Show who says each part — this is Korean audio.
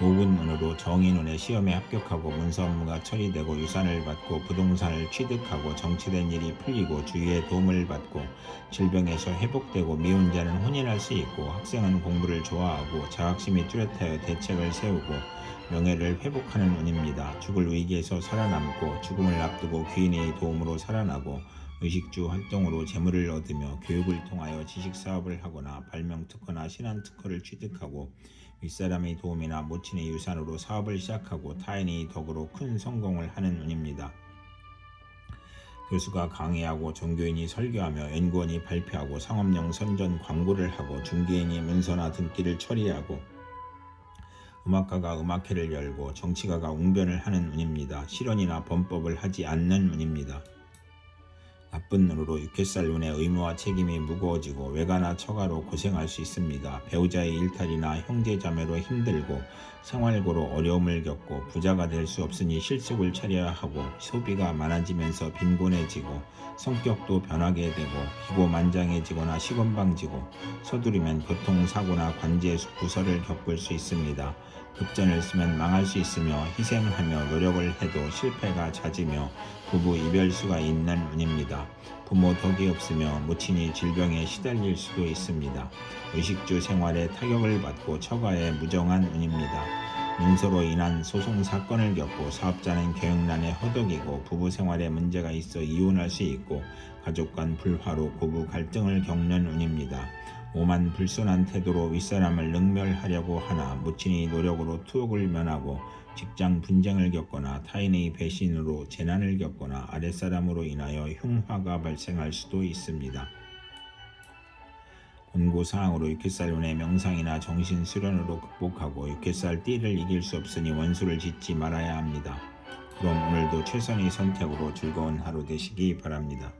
Speaker 1: 좋은 운으로 정인운에 시험에 합격하고 문서 업무가 처리되고 유산을 받고 부동산을 취득하고 정치된 일이 풀리고 주위의 도움을 받고 질병에서 회복되고 미혼자는 혼인할 수 있고 학생은 공부를 좋아하고 자학심이 뚜렷하여 대책을 세우고 명예를 회복하는 운입니다. 죽을 위기에서 살아남고 죽음을 앞두고 귀인의 도움으로 살아나고 의식주 활동으로 재물을 얻으며 교육을 통하여 지식 사업을 하거나 발명 특허나 신한 특허를 취득하고 윗사람의 도움이나 모친의 유산으로 사업을 시작하고 타인의 덕으로 큰 성공을 하는 운입니다. 교수가 강의하고 종교인이 설교하며 연구원이 발표하고 상업용 선전 광고를 하고 중개인이 문서나 등기를 처리하고 음악가가 음악회를 열고 정치가가 웅변을 하는 운입니다. 실언이나 범법을 하지 않는 운입니다. 나쁜 눈으로 육회살 눈의 의무와 책임이 무거워지고 외가나 처가로 고생할 수 있습니다. 배우자의 일탈이나 형제자매로 힘들고 생활고로 어려움을 겪고 부자가 될 수 없으니 실속을 차려야 하고 소비가 많아지면서 빈곤해지고 성격도 변하게 되고 기고만장해지거나 시건방지고 서두르면 교통사고나 관제 구설을 겪을 수 있습니다. 급전을 쓰면 망할 수 있으며 희생하며 노력을 해도 실패가 잦으며 부부 이별수가 있는 운입니다. 부모 덕이 없으며 모친이 질병에 시달릴 수도 있습니다. 의식주 생활에 타격을 받고 처가에 무정한 운입니다. 문서로 인한 소송 사건을 겪고 사업자는 경영난에 허덕이고 부부 생활에 문제가 있어 이혼할 수 있고 가족 간 불화로 고부 갈등을 겪는 운입니다. 오만 불손한 태도로 윗사람을 능멸하려고 하나 모친의 노력으로 투옥을 면하고 직장 분쟁을 겪거나 타인의 배신으로 재난을 겪거나 아랫사람으로 인하여 흉화가 발생할 수도 있습니다. 권고사항으로 육회살운의 명상이나 정신 수련으로 극복하고 육회살 띠를 이길 수 없으니 원수를 짓지 말아야 합니다. 그럼 오늘도 최선의 선택으로 즐거운 하루 되시기 바랍니다.